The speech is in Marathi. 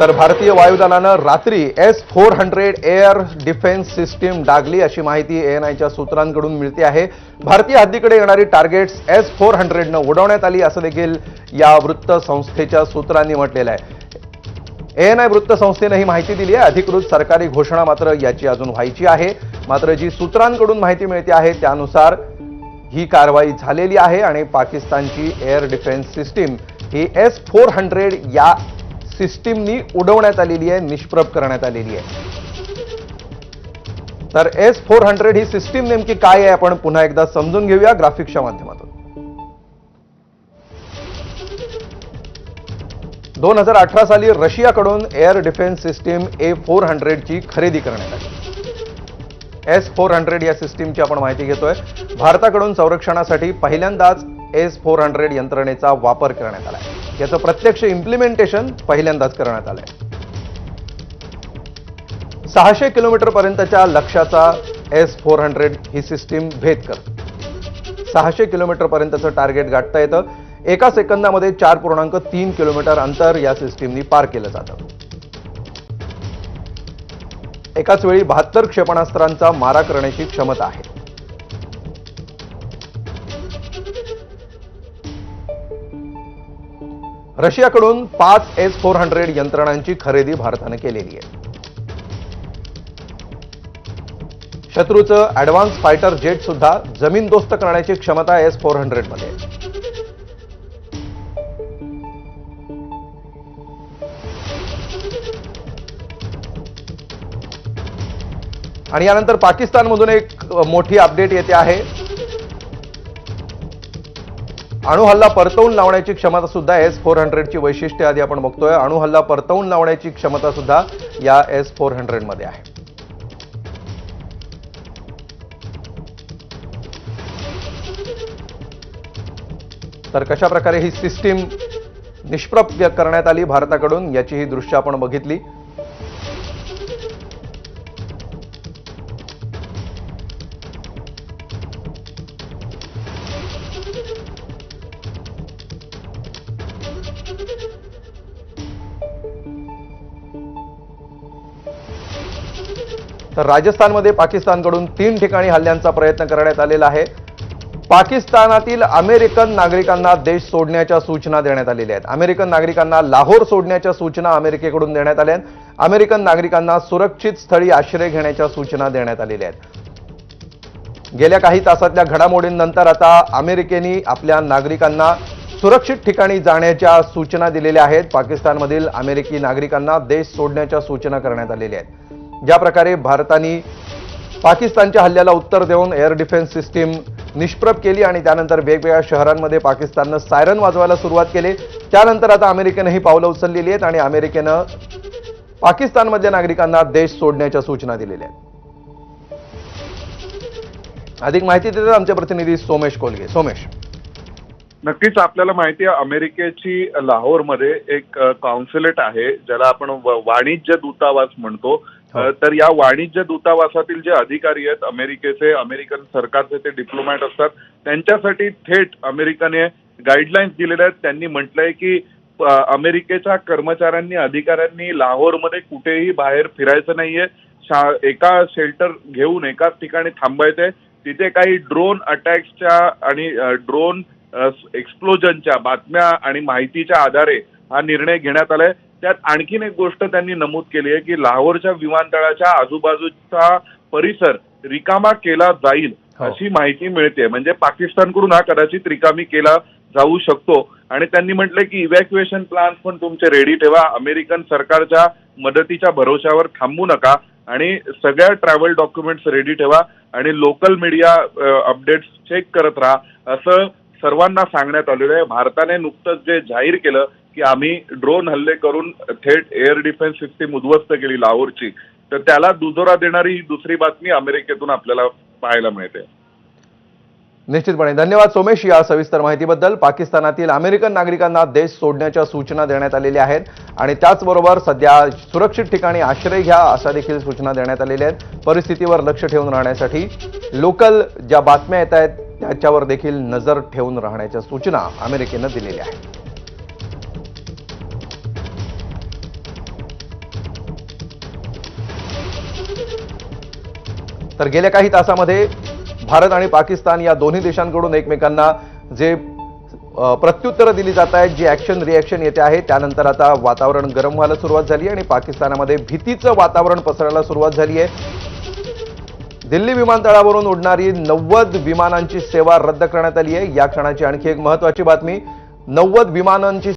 तर भारतीय वायुदलानं रात्री S four hundred air defence system डागली अशी माहिती एएनआयच्या सूत्रांकडून मिळते आहे. भारतीय हद्दीकडे येणारी टार्गेट्स एस फोर हंड्रेडनं उडवण्यात आली असं देखील या वृत्तसंस्थेच्या सूत्रांनी म्हटलेलं आहे. एएनआय वृत्तसंस्थेनं ही माहिती दिली आहे. अधिकृत सरकारी घोषणा मात्र याची अजून व्हायची आहे. मात्र जी सूत्रांकडून माहिती मिळते आहे त्यानुसार ही कारवाई झालेली आहे आणि पाकिस्तानची एअर डिफेन्स सिस्टीम ही एस फोर हंड्रेड या सिस्टीमनी उडवण्यात आलेली आहे निष्प्रभ करण्यात आलेली आहे. तर एस फोर हंड्रेड ही सिस्टीम नेमकी काय आहे आपण पुन्हा एकदा समजून घेऊया ग्राफिक्सच्या माध्यमातून. दोन हजार अठरा साली रशियाकडून air defence system A four हंड्रेडची खरेदी करण्यात आली. एस फोर हंड्रेड या सिस्टीमची आपण माहिती घेतोय. भारताकडून संरक्षणासाठी पहिल्यांदाच एस फोर हंड्रेड यंत्रणेचा वापर करण्यात आलाय याचं प्रत्यक्ष इम्प्लिमेंटेशन पहिल्यांदाच करण्यात आलंय. सहाशे किलोमीटर पर्यंतच्या लक्ष्याचा एस फोर हंड्रेड ही सिस्टीम भेद कर सहाशे किलोमीटर पर्यंतचं टार्गेट गाठता येतं. एका सेकंदामध्ये चार पूर्णांक तीन किलोमीटर अंतर या सिस्टीमनी पार केलं जातं. एकाच वेळी बहात्तर क्षेपणास्त्रांचा मारा करण्याची क्षमता आहे. रशियाकडून पाच एस फोर हंड्रेड यंत्रणांची खरेदी भारतानं केलेली आहे. शत्रूचं ऍडव्हान्स फायटर जेट सुद्धा जमीनदोस्त करण्याची क्षमता एस फोर हंड्रेडमध्ये. आणि यानंतर पाकिस्तानमधून एक मोठी अपडेट येते आहे. अणुहल्ला परतवून लावण्याची क्षमता सुद्धा एस फोर हंड्रेडची वैशिष्ट्य आधी आपण बघतोय. अणुहल्ला परतवून लावण्याची क्षमता सुद्धा या एस फोर हंड्रेडमध्ये आहे. तर कशा प्रकारे ही सिस्टीम निष्प्रभ करण्यात आली भारताकडून याची ही दृश्य आपण बघितली. तर राजस्थानमध्ये पाकिस्तानकडून तीन ठिकाणी हल्ल्यांचा प्रयत्न करण्यात आलेला आहे. पाकिस्तानातील अमेरिकन नागरिकांना देश सोडण्याच्या सूचना देण्यात आलेल्या आहेत. अमेरिकन नागरिकांना लाहोर सोडण्याच्या सूचना अमेरिकेकडून देण्यात आल्या आहेत. अमेरिकन नागरिकांना सुरक्षित स्थळी आश्रय घेण्याच्या सूचना देण्यात आलेल्या आहेत. गेल्या काही तासातल्या घडामोडींनंतर आता अमेरिकेने आपल्या नागरिकांना सुरक्षित ठिकाणी जाण्याच्या सूचना दिलेल्या आहेत. पाकिस्तानमधील अमेरिकी नागरिकांना देश सोडण्याच्या सूचना करण्यात आलेल्या आहेत. ज्या प्रकारे भारताने पाकिस्तानच्या हल्ल्याला उत्तर देऊन एअर डिफेन्स सिस्टीम निष्प्रभ केली आणि त्यानंतर वेगवेगळ्या शहरांमध्ये पाकिस्ताननं सायरन वाजवायला सुरुवात केली. त्यानंतर आता अमेरिकेनं ही पावलं उचललेली आहेत आणि अमेरिकेनं पाकिस्तानमधल्या नागरिकांना देश सोडण्याच्या सूचना दिलेल्या आहेत. अधिक माहिती देतात आमचे प्रतिनिधी सोमेश कोलगे. सोमेश. नक्कीच आपल्याला माहिती आहे अमेरिकेची लाहोरमध्ये एक कॉन्सुलेट आहे ज्याला आपण वाणिज्य दूतावास म्हणतो. तर या वाणिज्य दूतावासातील जे अधिकारी आहेत अमेरिकेचे अमेरिकन सरकारचे ते डिप्लोमॅट असतात त्यांच्यासाठी थेट अमेरिकेने गाईडलाईन्स दिलेल्या आहेत. त्यांनी म्हटलंय की अमेरिकेच्या कर्मचाऱ्यांनी अधिकाऱ्यांनी लाहोरमध्ये कुठेही बाहेर फिरायचं नाहीये. शा- एका शेल्टर घेऊन एकाच ठिकाणी थांबायचंय. तिथे काही ड्रोन अटॅक्सच्या आणि ड्रोन एक्सप्लोजनच्या बातम्या आणि माहितीच्या आधारे हा निर्णय घेण्यात आलाय. त्यात आणखीन एक गोष्ट त्यांनी नमूद केली आहे की लाहोरच्या विमानतळाच्या आजूबाजूचा परिसर रिकामा केला जाईल हो. अशी माहिती मिळते. म्हणजे पाकिस्तानकडून हा कदाचित रिकामी केला जाऊ शकतो. आणि त्यांनी म्हटलंय की इव्हॅक्युएशन प्लान पण तुमचे रेडी ठेवा. अमेरिकन सरकारच्या मदतीच्या भरोशावर थांबू नका. आणि सगळ्या ट्रॅव्हल डॉक्युमेंट्स रेडी ठेवा. आणि लोकल मीडिया अपडेट्स चेक करत राहा. असं सर्वांना सांगण्यात आलेलं आहे. भारताने नुकतंच जे जाहीर केलं की आम्ही ड्रोन हल्ले करून थेट एअर डिफेन्स सिस्टीम उद्ध्वस्त केली लाहोरची तर त्याला दुजोरा देणारी ही दुसरी बातमी अमेरिकेतून आपल्याला पाहायला मिळते. निश्चितपणे. धन्यवाद सोमेश या सविस्तर माहितीबद्दल. पाकिस्तानातील अमेरिकन नागरिकांना देश सोडण्याच्या सूचना देण्यात आलेल्या आहेत आणि त्याचबरोबर सध्या सुरक्षित ठिकाणी आश्रय घ्या अशा देखील सूचना देण्यात आलेल्या आहेत. परिस्थितीवर लक्ष ठेवून राहण्यासाठी लोकल ज्या बातम्या येत आहेत त्याच्यावर देखील नजर ठेवून राहण्याच्या सूचना अमेरिकेनं दिलेल्या आहेत. तर गेल्या काही तासामध्ये भारत आणि पाकिस्तान या दोन्ही देशांकडून एकमेकांना जे प्रत्युत्तरं दिली जात आहेत जी ॲक्शन रिॲक्शन येते आहे त्यानंतर आता वातावरण गरम व्हायला सुरुवात झाली आणि पाकिस्तानामध्ये भीतीचं वातावरण पसरायला सुरुवात झाली आहे. दिल्ली विमानतळावरून उडणारी नव्वद विमानांची सेवा रद्द करण्यात आली आहे. या क्षणाची आणखी एक महत्वाची बातमी नव्वद विमानांची